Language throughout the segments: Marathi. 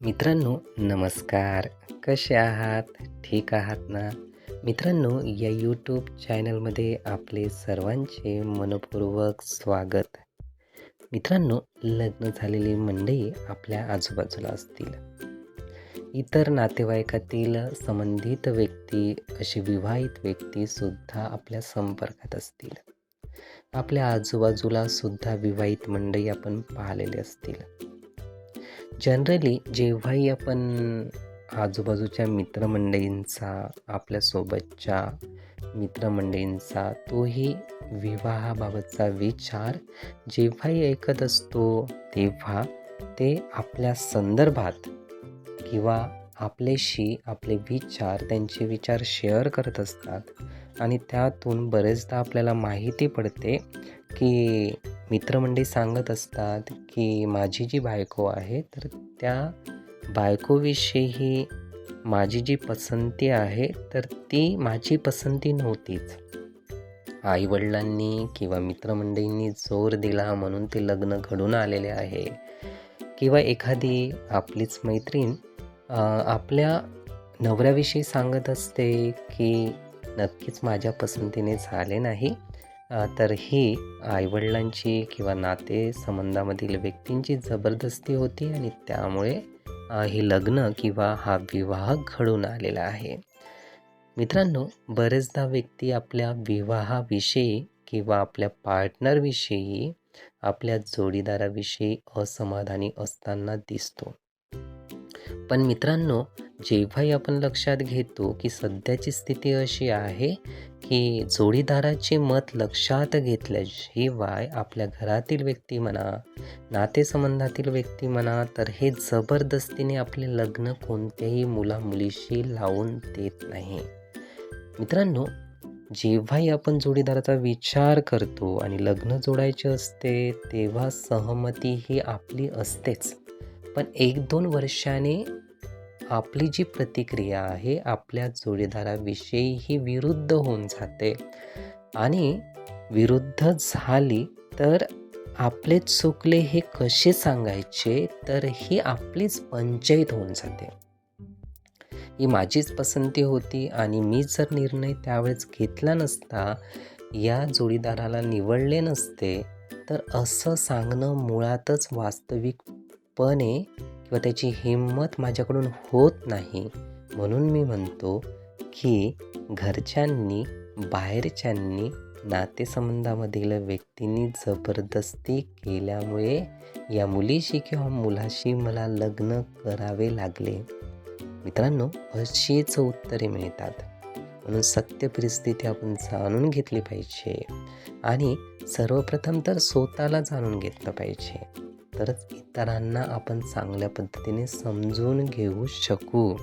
मित्रांनो नमस्कार. कसे आहात? ठीक आहात ना? मित्रांनो या यूट्यूब चॅनलमध्ये आपले सर्वांचे मनपूर्वक स्वागत. मित्रांनो लग्न झालेली मंडळी आपल्या आजूबाजूला असतील. इतर नातेवाईकातील संबंधित व्यक्ती अशी विवाहित व्यक्तीसुद्धा आपल्या संपर्कात असतील. आपल्या आजूबाजूला सुद्धा विवाहित मंडळी आपण पाहिलेले असतील. जनरली जेव्हाही आपण आजूबाजूच्या मित्रमंडळींचा आपल्यासोबतच्या मित्रमंडळींचा तोही विवाहाबाबतचा विचार जेव्हाही ऐकत असतो तेव्हा ते आपल्या संदर्भात किंवा आपल्याशी आपले विचार त्यांचे विचार शेअर करत असतात. आणि त्यातून बरेचदा आपल्याला माहिती पडते की मित्रमंडळी सांगत असतात की माझी जी बायको आहे तर त्या बायकोविषयी माझी जी पसंती आहे तर ती माझी पसंती नव्हतीच. आईवडिलांनी किंवा मित्रमंडळींनी जोर दिला म्हणून ते लग्न घडून आलेले आहे. किंवा एखादी आपलीच मैत्रीण आपल्या नवऱ्याविषयी सांगत असते की नक्कीच माझ्या पसंतीने झाले नाही. तर ही आईवडिलांची किंवा नातेसंबंधामधील व्यक्तींची जबरदस्ती होती आणि त्यामुळे हे लग्न किंवा हा विवाह घडून आलेला आहे. मित्रांनो बरेचदा व्यक्ती आपल्या विवाहाविषयी किंवा आपल्या पार्टनरविषयी आपल्या जोडीदाराविषयी असमाधानी असताना दिसतो. पण मित्रांनो जेव्हाही आपण लक्षात घेतो की सध्याची स्थिती अशी आहे की जोडीदाराचे मत लक्षात घेतल्याशिवाय आपल्या घरातील व्यक्ती म्हणा नातेसंबंधातील व्यक्ती म्हणा तर हे जबरदस्तीने आपले लग्न कोणत्याही मुला मुलीशी लावून देत नाही. मित्रांनो जेव्हाही आपण जोडीदाराचा विचार करतो आणि लग्न जोडायचे असते तेव्हा सहमती ही आपली असतेच. पण एक दोन वर्षाने आपली जी प्रतिक्रिया आहे आपल्या जोडीदाराविषयी ही विरुद्ध होऊन जाते. आणि विरुद्ध झाली तर आपले चुकले हे कसे सांगायचे? तर ही आपलीच पंचायत होऊन जाते. ही माझीच पसंती होती आणि मी जर निर्णय त्यावेळेस घेतला नसता या जोडीदाराला निवडले नसते तर असं सांगणं मुळातच वास्तविक वास्तविकपणे किंवा त्याची हिंमत माझ्याकडून होत नाही. म्हणून मी म्हणतो की घरच्यांनी बाहेरच्यांनी नातेसंबंधामधील व्यक्तींनी जबरदस्ती केल्यामुळे या मुलीशी किंवा मुलाशी मला लग्न करावे लागले. मित्रांनो अशीच उत्तरे मिळतात. म्हणून सत्य परिस्थिती आपण जाणून घेतली पाहिजे. आणि सर्वप्रथम तर स्वतःला जाणून घेतलं पाहिजे. तरच इतरांना आपण चांगल्या पद्धतीने समजून घेऊ शकू.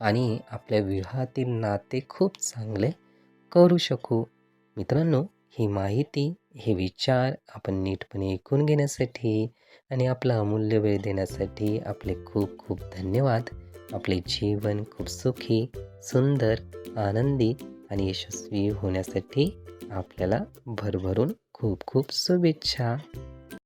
आणि आपल्या विवाहातील नाते खूप चांगले करू शकू. मित्रांनो ही माहिती हे विचार आपण नीटपणे ऐकून घेण्यासाठी आणि आपला अमूल्य वेळ देण्यासाठी आपले खूप खूप धन्यवाद. आपले जीवन खूप सुखी सुंदर आनंदी आणि यशस्वी होण्यासाठी आपल्याला भरभरून खूप खूप शुभेच्छा.